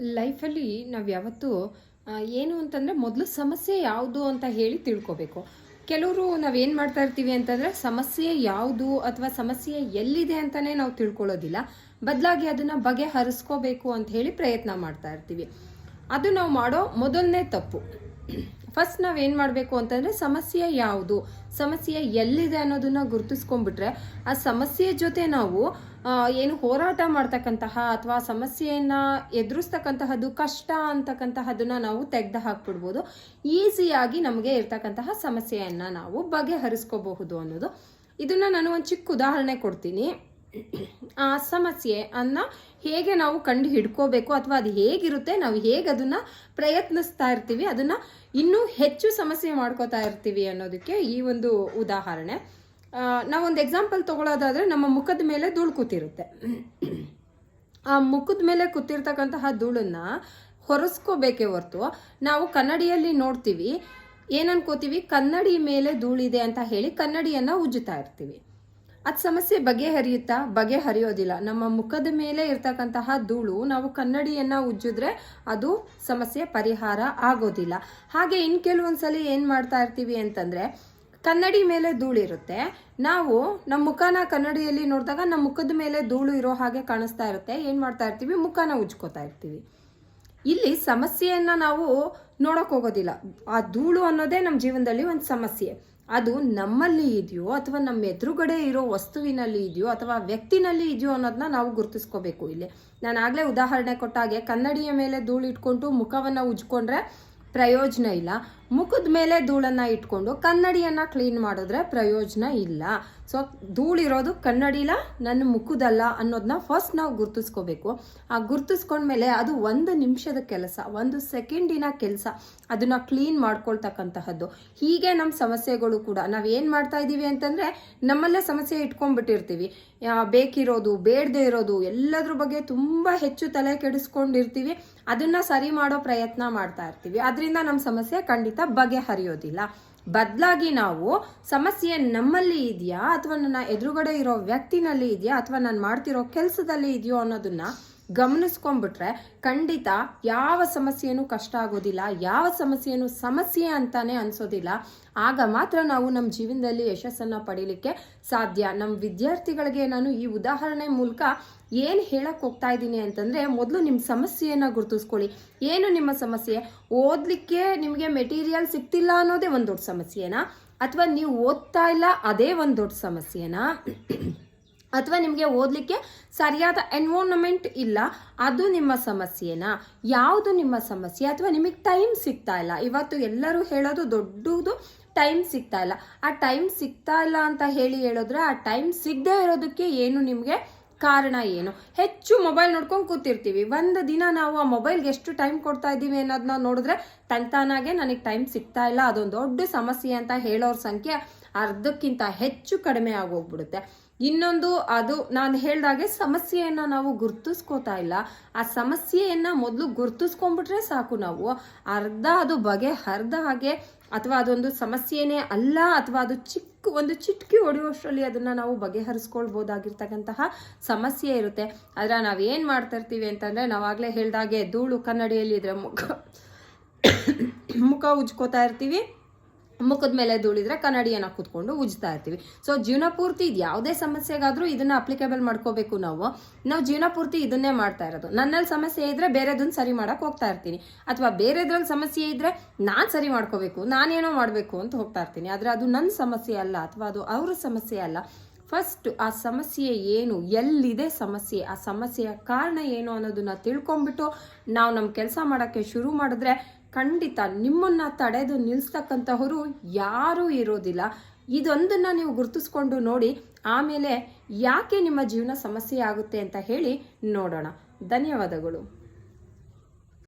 ಲೈಫಲ್ಲಿ ನಾವು ಯಾವತ್ತೂ ಏನು ಅಂತಂದರೆ ಮೊದಲು ಸಮಸ್ಯೆ ಯಾವುದು ಅಂತ ಹೇಳಿ ತಿಳ್ಕೊಬೇಕು. ಕೆಲವರು ನಾವೇನು ಮಾಡ್ತಾ ಇರ್ತೀವಿ ಅಂತಂದರೆ ಸಮಸ್ಯೆ ಯಾವುದು ಅಥವಾ ಸಮಸ್ಯೆ ಎಲ್ಲಿದೆ ಅಂತಲೇ ನಾವು ತಿಳ್ಕೊಳ್ಳೋದಿಲ್ಲ. ಬದಲಾಗಿ ಅದನ್ನು ಬಗೆಹರಿಸ್ಕೋಬೇಕು ಅಂತ ಹೇಳಿ ಪ್ರಯತ್ನ ಮಾಡ್ತಾ ಇರ್ತೀವಿ. ಅದು ನಾವು ಮಾಡೋ ಮೊದಲನೇ ತಪ್ಪು. ಫಸ್ಟ್ ನಾವೇನು ಮಾಡಬೇಕು ಅಂತಂದರೆ ಸಮಸ್ಯೆ ಯಾವುದು? ಸಮಸ್ಯೆ ಎಲ್ಲಿದೆ ಅನ್ನೋದನ್ನ ಗುರುತಿಸ್ಕೊಂಡ್ಬಿಟ್ರೆ ಆ ಸಮಸ್ಯೆ ಜೊತೆ ನಾವು ಏನು ಹೋರಾಟ ಮಾಡ್ತಕ್ಕಂತಹ ಅಥವಾ ಸಮಸ್ಯೆಯನ್ನು ಎದುರಿಸ್ತಕ್ಕಂತಹದ್ದು, ಕಷ್ಟ ಅಂತಕ್ಕಂತಹದನ್ನ ನಾವು ತೆಗೆದು ಹಾಕ್ಬಿಡ್ಬೋದು. ಈಸಿಯಾಗಿ ನಮಗೆ ಇರ್ತಕ್ಕಂತಹ ಸಮಸ್ಯೆಯನ್ನು ನಾವು ಬಗೆಹರಿಸ್ಕೋಬಹುದು ಅನ್ನೋದು. ಇದನ್ನ ನಾನು ಒಂದು ಚಿಕ್ಕ ಉದಾಹರಣೆ ಕೊಡ್ತೀನಿ. ಆ ಸಮಸ್ಯೆ ಅನ್ನ ಹೇಗೆ ನಾವು ಕಂಡು ಹಿಡ್ಕೋಬೇಕು ಅಥವಾ ಅದು ಹೇಗಿರುತ್ತೆ, ನಾವು ಹೇಗೆ ಅದನ್ನ ಪ್ರಯತ್ನಿಸ್ತಾ ಇರ್ತೀವಿ, ಅದನ್ನ ಇನ್ನೂ ಹೆಚ್ಚು ಸಮಸ್ಯೆ ಮಾಡ್ಕೋತಾ ಇರ್ತೀವಿ ಅನ್ನೋದಕ್ಕೆ ಈ ಒಂದು ಉದಾಹರಣೆ. ನಾವೊಂದು ಎಕ್ಸಾಂಪಲ್ ತಗೊಳ್ಳೋದಾದ್ರೆ ನಮ್ಮ ಮುಖದ ಮೇಲೆ ಧೂಳು ಕೂತಿರುತ್ತೆ. ಆ ಮುಖದ ಮೇಲೆ ಕೂತಿರ್ತಕ್ಕಂತಹ ಧೂಳನ್ನ ಹೊರಸ್ಕೋಬೇಕೆ ಹೊರತು ನಾವು ಕನ್ನಡಿಯಲ್ಲಿ ನೋಡ್ತೀವಿ, ಏನನ್ಕೋತೀವಿ, ಕನ್ನಡಿ ಮೇಲೆ ಧೂಳಿದೆ ಅಂತ ಹೇಳಿ ಕನ್ನಡಿಯನ್ನ ಉಜ್ಜುತ್ತಾ ಇರ್ತೀವಿ. ಅದ್ ಸಮಸ್ಯೆ ಬಗೆಹರಿಯುತ್ತಾ? ಬಗೆಹರಿಯೋದಿಲ್ಲ. ನಮ್ಮ ಮುಖದ ಮೇಲೆ ಇರ್ತಕ್ಕಂತಹ ಧೂಳು ನಾವು ಕನ್ನಡಿಯನ್ನ ಉಜ್ಜಿದ್ರೆ ಅದು ಸಮಸ್ಯೆ ಪರಿಹಾರ ಆಗೋದಿಲ್ಲ. ಹಾಗೆ ಇನ್ ಕೆಲವೊಂದ್ಸಲಿ ಏನು ಮಾಡ್ತಾ ಇರ್ತೀವಿ ಅಂತಂದ್ರೆ, ಕನ್ನಡಿ ಮೇಲೆ ಧೂಳಿರುತ್ತೆ ನಾವು ನಮ್ಮ ಮುಖನ ಕನ್ನಡಿಯಲ್ಲಿ ನೋಡಿದಾಗ ನಮ್ಮ ಮುಖದ ಮೇಲೆ ಧೂಳು ಇರೋ ಹಾಗೆ ಕಾಣಿಸ್ತಾ ಇರುತ್ತೆ. ಏನು ಮಾಡ್ತಾ ಇರ್ತೀವಿ? ಮುಖನ ಉಜ್ಕೋತಾ ಇರ್ತೀವಿ. ಇಲ್ಲಿ ಸಮಸ್ಯೆಯನ್ನು ನಾವು ನೋಡಕ್ ಹೋಗೋದಿಲ್ಲ. ಆ ಧೂಳು ಅನ್ನೋದೇ ನಮ್ಮ ಜೀವನದಲ್ಲಿ ಒಂದು ಸಮಸ್ಯೆ. ಅದು ನಮ್ಮಲ್ಲಿ ಇದೆಯೋ ಅಥವಾ ನಮ್ಮ ಎದುರುಗಡೆ ಇರೋ ವಸ್ತುವಿನಲ್ಲಿ ಇದೆಯೋ ಅಥವಾ ವ್ಯಕ್ತಿನಲ್ಲಿ ಇದೆಯೋ ಅನ್ನೋದನ್ನ ನಾವು ಗುರುತಿಸ್ಕೋಬೇಕು ಇಲ್ಲಿ. ನಾನು ಆಗಲೇ ಉದಾಹರಣೆ ಕೊಟ್ಟಾಗೆ ಕನ್ನಡಿಯ ಮೇಲೆ ಧೂಳು ಇಟ್ಕೊಂಡು ಮುಖವನ್ನು ಉಜ್ಕೊಂಡ್ರೆ ಪ್ರಯೋಜನ ಇಲ್ಲ. ಮುಖದ ಮೇಲೆ ಧೂಳನ್ನು ಇಟ್ಕೊಂಡು ಕನ್ನಡಿಯನ್ನು ಕ್ಲೀನ್ ಮಾಡಿದ್ರೆ ಪ್ರಯೋಜನ ಇಲ್ಲ. ಸೊ ಧೂಳಿರೋದು ಕನ್ನಡಿಲ ನನ್ನ ಮುಖದಲ್ಲ ಅನ್ನೋದನ್ನ ಫಸ್ಟ್ ನಾವು ಗುರ್ತಿಸ್ಕೋಬೇಕು. ಆ ಗುರ್ತಿಸ್ಕೊಂಡ್ಮೇಲೆ ಅದು ಒಂದು ನಿಮಿಷದ ಕೆಲಸ, ಒಂದು ಸೆಕೆಂಡಿನ ಕೆಲಸ ಅದನ್ನ ಕ್ಲೀನ್ ಮಾಡ್ಕೊಳ್ತಕ್ಕಂತಹದ್ದು. ಹೀಗೆ ನಮ್ಮ ಸಮಸ್ಯೆಗಳು ಕೂಡ, ನಾವು ಏನು ಮಾಡ್ತಾ ಇದ್ದೀವಿ ಅಂತಂದರೆ ನಮ್ಮಲ್ಲೇ ಸಮಸ್ಯೆ ಇಟ್ಕೊಂಡ್ಬಿಟ್ಟಿರ್ತೀವಿ. ಬೇಕಿರೋದು, ಬೇಡದೇ ಇರೋದು, ಎಲ್ಲದ್ರ ಬಗ್ಗೆ ತುಂಬ ಹೆಚ್ಚು ತಲೆ ಕೆಡಿಸ್ಕೊಂಡಿರ್ತೀವಿ. ಅದನ್ನು ಸರಿ ಮಾಡೋ ಪ್ರಯತ್ನ ಮಾಡ್ತಾ ಇರ್ತೀವಿ. ಅದರಿಂದ ನಮ್ಮ ಸಮಸ್ಯೆ ಖಂಡಿತ ಬಗೆಹರಿಯೋದಿಲ್ಲ. ಬದಲಾಗಿ ನಾವು ಸಮಸ್ಯೆ ನಮ್ಮಲ್ಲಿ ಇದೆಯಾ ಅಥವಾ ನನ್ನ ಎದುರುಗಡೆ ಇರೋ ವ್ಯಕ್ತಿನಲ್ಲಿ ಇದೆಯಾ ಅಥವಾ ನಾನು ಮಾಡ್ತಿರೋ ಕೆಲಸದಲ್ಲಿ ಇದೆಯೋ ಅನ್ನೋದನ್ನ ಗಮನಿಸ್ಕೊಂಡ್ಬಿಟ್ರೆ ಖಂಡಿತ ಯಾವ ಸಮಸ್ಯೆನೂ ಕಷ್ಟ ಆಗೋದಿಲ್ಲ, ಯಾವ ಸಮಸ್ಯೆನೂ ಸಮಸ್ಯೆ ಅಂತಾನೆ ಅನ್ಸೋದಿಲ್ಲ. ಆಗ ಮಾತ್ರ ನಾವು ನಮ್ಮ ಜೀವನದಲ್ಲಿ ಯಶಸ್ಸನ್ನ ಪಡೀಲಿಕ್ಕೆ ಸಾಧ್ಯ. ನಮ್ಮ ವಿದ್ಯಾರ್ಥಿಗಳಿಗೆ ನಾನು ಈ ಉದಾಹರಣೆ ಮೂಲಕ ಏನು ಹೇಳಕ್ ಹೋಗ್ತಾ ಇದ್ದೀನಿ ಅಂತಂದ್ರೆ, ಮೊದಲು ನಿಮ್ಮ ಸಮಸ್ಯೆಯನ್ನ ಗುರುತಿಸ್ಕೊಳ್ಳಿ. ಏನು ನಿಮ್ಮ ಸಮಸ್ಯೆ? ಓದ್ಲಿಕ್ಕೆ ನಿಮಗೆ ಮೆಟೀರಿಯಲ್ ಸಿಗ್ತಿಲ್ಲ ಅನ್ನೋದೇ ಒಂದು ದೊಡ್ಡ ಸಮಸ್ಯೆನಾ? ಅಥವಾ ನೀವು ಓದ್ತಾ ಇಲ್ಲ, ಅದೇ ಒಂದು ದೊಡ್ಡ ಸಮಸ್ಯೆನಾ? ಅಥವಾ ನಿಮಗೆ ಓದಲಿಕ್ಕೆ ಸರಿಯಾದ ಎನ್ವೋರ್ನಮೆಂಟ್ ಇಲ್ಲ, ಅದು ನಿಮ್ಮ ಸಮಸ್ಯೆನಾ? ಯಾವುದು ನಿಮ್ಮ ಸಮಸ್ಯೆ? ಅಥವಾ ನಿಮಗೆ ಟೈಮ್ ಸಿಗ್ತಾ ಇಲ್ಲ? ಇವತ್ತು ಎಲ್ಲರೂ ಹೇಳೋದು ದೊಡ್ಡದು ಟೈಮ್ ಸಿಗ್ತಾ ಇಲ್ಲ. ಆ ಟೈಮ್ ಸಿಗ್ತಾ ಇಲ್ಲ ಅಂತ ಹೇಳಿ ಹೇಳಿದ್ರೆ ಆ ಟೈಮ್ ಸಿಗದೆ ಇರೋದಕ್ಕೆ ಏನು ನಿಮಗೆ ಕಾರಣ ಏನು? ಹೆಚ್ಚು ಮೊಬೈಲ್ ನೋಡ್ಕೊಂಡು ಕೂತಿರ್ತೀವಿ. ಒಂದು ದಿನ ನಾವು ಆ ಮೊಬೈಲ್ಗೆ ಎಷ್ಟು ಟೈಮ್ ಕೊಡ್ತಾ ಇದ್ದೀವಿ ಅನ್ನೋದನ್ನ ನೋಡಿದ್ರೆ ತಂತಾನಾಗೆ ನನಗೆ ಟೈಮ್ ಸಿಗ್ತಾ ಇಲ್ಲ. ಅದೊಂದು ದೊಡ್ಡ ಸಮಸ್ಯೆ ಅಂತ ಹೇಳೋರ ಸಂಖ್ಯೆ ಅರ್ಧಕ್ಕಿಂತ ಹೆಚ್ಚು ಕಡಿಮೆ ಆಗೋಗ್ಬಿಡುತ್ತೆ. ಇನ್ನೊಂದು ಅದು ನಾನು ಹೇಳ್ದಾಗೆ ಸಮಸ್ಯೆಯನ್ನ ನಾವು ಗುರ್ತಿಸ್ಕೋತಾ ಇಲ್ಲ. ಆ ಸಮಸ್ಯೆಯನ್ನ ಮೊದಲು ಗುರ್ತಿಸ್ಕೊಂಡ್ಬಿಟ್ರೆ ಸಾಕು ನಾವು. ಅರ್ಧ ಅದು ಬಗೆ, ಅರ್ಧ ಹಾಗೆ, ಅಥವಾ ಅದೊಂದು ಸಮಸ್ಯೆನೇ ಅಲ್ಲ, ಅಥವಾ ಅದು ಚಿಕ್ಕ ಒಂದು ಚಿಟ್ಕಿ ಹೊಡೆಯುವಷ್ಟರಲ್ಲಿ ಅದನ್ನ ನಾವು ಬಗೆಹರಿಸ್ಕೊಳ್ಬೋದಾಗಿರ್ತಕ್ಕಂತಹ ಸಮಸ್ಯೆ ಇರುತ್ತೆ. ಆದ್ರೆ ಏನು ಮಾಡ್ತಾ ಇರ್ತೀವಿ ಅಂತಂದ್ರೆ ನಾವಾಗಲೇ ಹೇಳ್ದಾಗೆ ಧೂಳು ಕನ್ನಡಿಯಲ್ಲಿ ಇದ್ರೆ ಮುಖ ಮುಖ ಉಜ್ಕೋತಾ ಇರ್ತೀವಿ. ಮುಖದ ಮೇಲೆ ಧೂಳಿದ್ರೆ ಕನ್ನಡಿಯನ್ನ ಕೂತ್ಕೊಂಡು ಉಜ್ತಾ ಇರ್ತೀವಿ. ಸೊ ಜೀವನ ಪೂರ್ತಿ ಇದು ಯಾವುದೇ ಸಮಸ್ಯೆಗಾದ್ರೂ ಇದನ್ನ ಅಪ್ಲಿಕೇಬಲ್ ಮಾಡ್ಕೋಬೇಕು ನಾವು. ನಾವು ಜೀವನ ಪೂರ್ತಿ ಇದನ್ನೇ ಮಾಡ್ತಾ ಇರೋದು. ನನ್ನಲ್ಲಿ ಸಮಸ್ಯೆ ಇದ್ರೆ ಬೇರೆದನ್ನ ಸರಿ ಮಾಡಕ್ ಹೋಗ್ತಾ ಇರ್ತೀನಿ. ಅಥವಾ ಬೇರೆದ್ರಲ್ಲಿ ಸಮಸ್ಯೆ ಇದ್ರೆ ನಾನ್ ಸರಿ ಮಾಡ್ಕೋಬೇಕು, ನಾನೇನೋ ಮಾಡಬೇಕು ಅಂತ ಹೋಗ್ತಾ ಇರ್ತೀನಿ. ಆದ್ರೆ ಅದು ನನ್ನ ಸಮಸ್ಯೆ ಅಲ್ಲ, ಅಥವಾ ಅದು ಅವ್ರ ಸಮಸ್ಯೆ ಅಲ್ಲ. ಫಸ್ಟ್ ಆ ಸಮಸ್ಯೆ ಏನು, ಎಲ್ಲಿದೆ ಸಮಸ್ಯೆ, ಆ ಸಮಸ್ಯೆಯ ಕಾರಣ ಏನು ಅನ್ನೋದನ್ನ ತಿಳ್ಕೊಂಡ್ಬಿಟ್ಟು ನಾವು ನಮ್ಮ ಕೆಲಸ ಮಾಡೋಕ್ಕೆ ಶುರು ಮಾಡಿದ್ರೆ ಖಂಡಿತ ನಿಮ್ಮನ್ನ ತಡೆದು ನಿಲ್ಲಿಸ್ತಕ್ಕಂಥವರು ಯಾರೂ ಇರೋದಿಲ್ಲ. ಇದೊಂದನ್ನು ನೀವು ಗುರುತಿಸ್ಕೊಂಡು ನೋಡಿ, ಆಮೇಲೆ ಯಾಕೆ ನಿಮ್ಮ ಜೀವನ ಸಮಸ್ಯೆ ಆಗುತ್ತೆ ಅಂತ ಹೇಳಿ ನೋಡೋಣ. ಧನ್ಯವಾದಗಳು.